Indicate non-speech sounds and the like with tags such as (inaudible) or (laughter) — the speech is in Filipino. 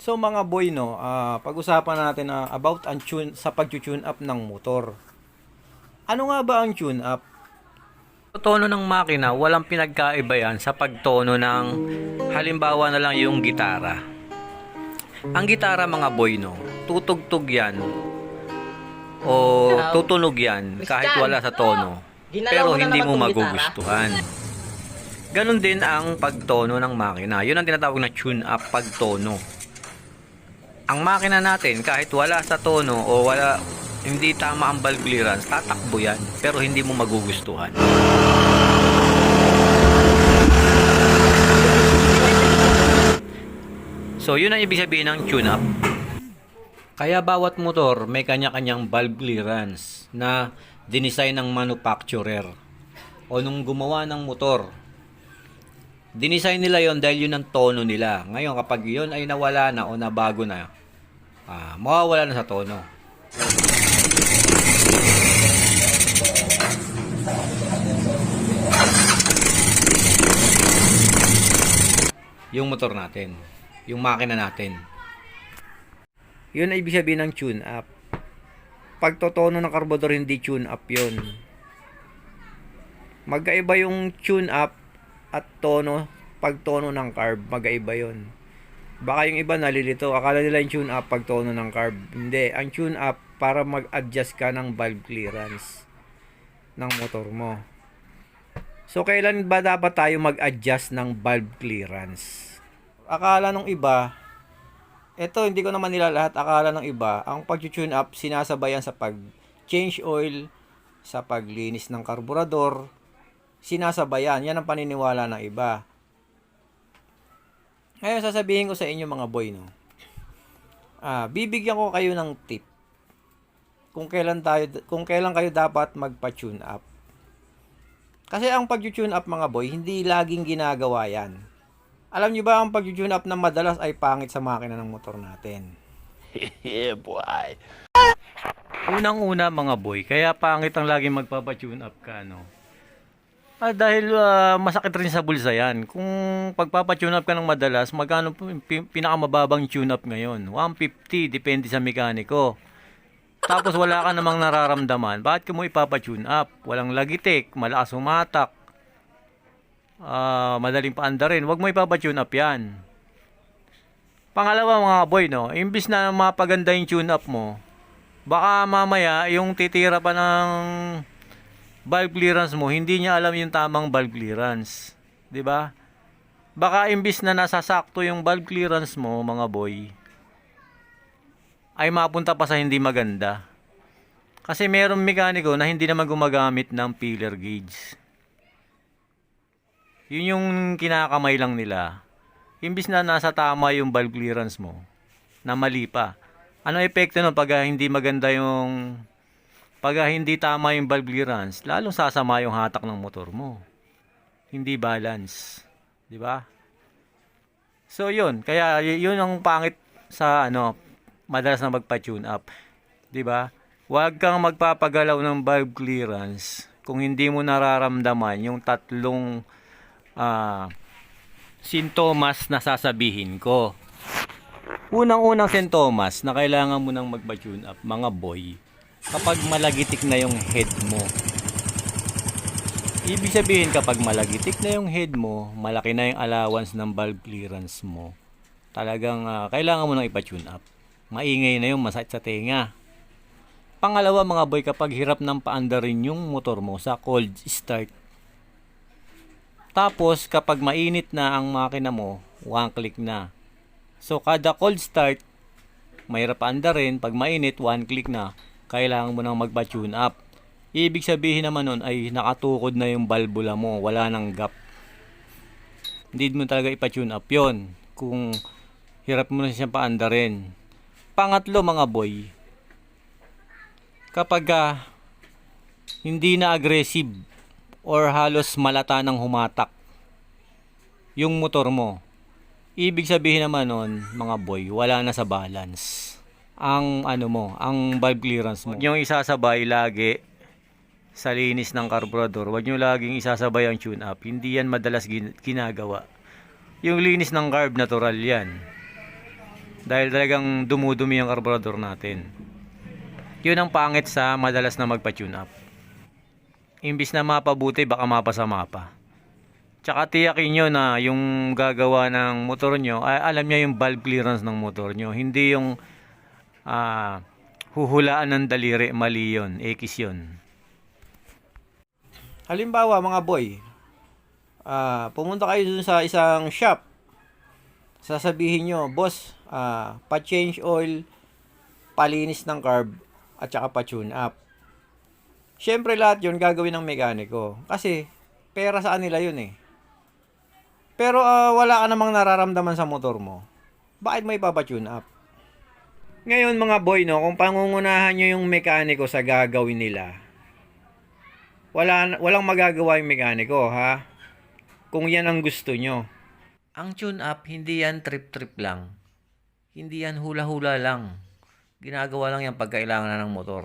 So mga boy no, ah, pag-usapan natin na about ang tune sa pag-tune up ng motor. Ano nga ba ang tune up? tono ng makina, walang pinagkaiba yan sa pagtono ng halimbawa na lang yung gitara. Ang gitara mga boy no, tutugtog yan o tutunog yan kahit wala sa tono. Pero hindi mo magugustuhan. Ganon din ang pagtono ng makina. Yun ang tinatawag na tune up pagtono. Ang makina natin kahit wala sa tono o wala hindi tama ang valve clearance, tatakbo yan pero hindi mo magugustuhan. So, yun ang ibig sabihin ng tune-up. Kaya bawat motor may kanya-kanyang valve clearance na dinesign ng manufacturer o nung gumawa ng motor. Dinesign nila yon dahil yun ang tono nila. Ngayon, kapag yun ay nawala na o nabago na, ah, mawawala na sa tono. Yung motor natin, yung makina natin. Yun ay ibig sabihin ng tune up. Pagtotono ng carburetor hindi tune up yun. Magkaiba yung tune up at tono, pagtono ng carb, magkaiba yun. Baka yung iba nalilito, akala nila yung tune up pagtono ng carb. Hindi, ang tune up para mag-adjust ka ng valve clearance ng motor mo. So, kailan ba dapat tayo mag-adjust ng valve clearance? Akala nung iba, ito, hindi ko naman nila lahat akala ng iba. Ang pag-tune up, sinasabayan sa pag-change oil, sa paglinis ng karburador, sinasabayan. Yan ang paniniwala ng iba. Ngayon, sasabihin ko sa inyo mga boy, no? Ah, bibigyan ko kayo ng tip. Kung kailan tayo kung kailan kayo dapat magpa-tune up. Kasi ang pag-tune up mga boy, hindi laging ginagawa 'yan. Alam niyo ba ang pag-tune up na madalas ay pangit sa makina ng motor natin? (laughs) yeah, boy. Unang-una mga boy, kaya pangit ang laging magpapa-tune up ka, no? Ah, dahil ah, masakit rin sa bulsa yan. Kung pagpapa-tune up ka ng madalas, magkano po yung pi- pinakamababang tune up ngayon? 150, depende sa mekaniko. Tapos wala ka namang nararamdaman, bakit ka mo ipapa-tune up? Walang lagitik, malakas umatak, ah, madaling paandarin. Huwag mo ipapa-tune up yan. Pangalawa mga boy, no, imbis na mapaganda yung tune up mo, baka mamaya yung titira pa ng valve clearance mo, hindi niya alam yung tamang valve clearance. 'Di ba? Baka imbis na nasasakto yung valve clearance mo, mga boy, ay mapunta pa sa hindi maganda. Kasi merong mekaniko na hindi naman gumagamit ng pillar gauge. Yun yung kinakamay lang nila. Imbis na nasa tama yung valve clearance mo, na mali pa. Ano epekto nun pag ah, hindi maganda yung pag hindi tama yung valve clearance, lalong sasama yung hatak ng motor mo. Hindi balance, 'di ba? So 'yun, kaya 'yun ang pangit sa ano, madalas na magpa-tune up, 'di ba? Huwag kang magpapagalaw ng valve clearance kung hindi mo nararamdaman yung tatlong ah sintomas na sasabihin ko. Unang-unang sintomas na kailangan mo nang magpa-tune up, mga boy, kapag malagitik na yung head mo. Ibig sabihin kapag malagitik na yung head mo, malaki na yung allowance ng valve clearance mo. Talagang ah, kailangan mo nang ipa-tune up. Maingay na yung masakit sa tenga. Pangalawa mga boy, kapag hirap ng paandarin yung motor mo sa cold start. Tapos kapag mainit na ang makina mo, one click na. So kada cold start, mahirap paandarin. Pag mainit, one click na. Kailangan mo nang magpa-tune up. Ibig sabihin naman nun ay nakatukod na yung valvula mo, wala nang gap. Hindi mo talaga ipa-tune up yon kung hirap mo na siyang paandarin. Pangatlo mga boy, kapag ah, hindi na aggressive or halos malata ng humatak yung motor mo, ibig sabihin naman nun, mga boy, wala na sa balance ang ano mo, ang valve clearance mo. Huwag niyong isasabay lagi sa linis ng carburetor. Huwag niyo laging isasabay ang tune up. Hindi yan madalas gin- ginagawa. Yung linis ng carb, natural yan. Dahil talagang dumudumi yung carburetor natin. Yun ang pangit sa madalas na magpa-tune up. Imbis na mapabuti, baka mapasama pa. Tsaka tiyakin nyo na yung gagawa ng motor nyo, ay alam niya yung valve clearance ng motor nyo. Hindi yung ah, huhulaan ng daliri, mali yun, X yun. Halimbawa, mga boy, ah, pumunta kayo dun sa isang shop. Sasabihin nyo, boss, ah, pa-change oil, palinis ng carb, at saka pa-tune up. Siyempre lahat yun gagawin ng mekaniko. Kasi, pera sa kanila yun eh. Pero ah, wala ka namang nararamdaman sa motor mo. Bakit mo ipapatune up? Ngayon mga boy, no, kung pangungunahan nyo yung mekaniko sa gagawin nila, wala, walang magagawa yung mekaniko, ha? Kung yan ang gusto nyo. Ang tune up, hindi yan trip-trip lang. Hindi yan hula-hula lang. Ginagawa lang yan pag kailangan na ng motor.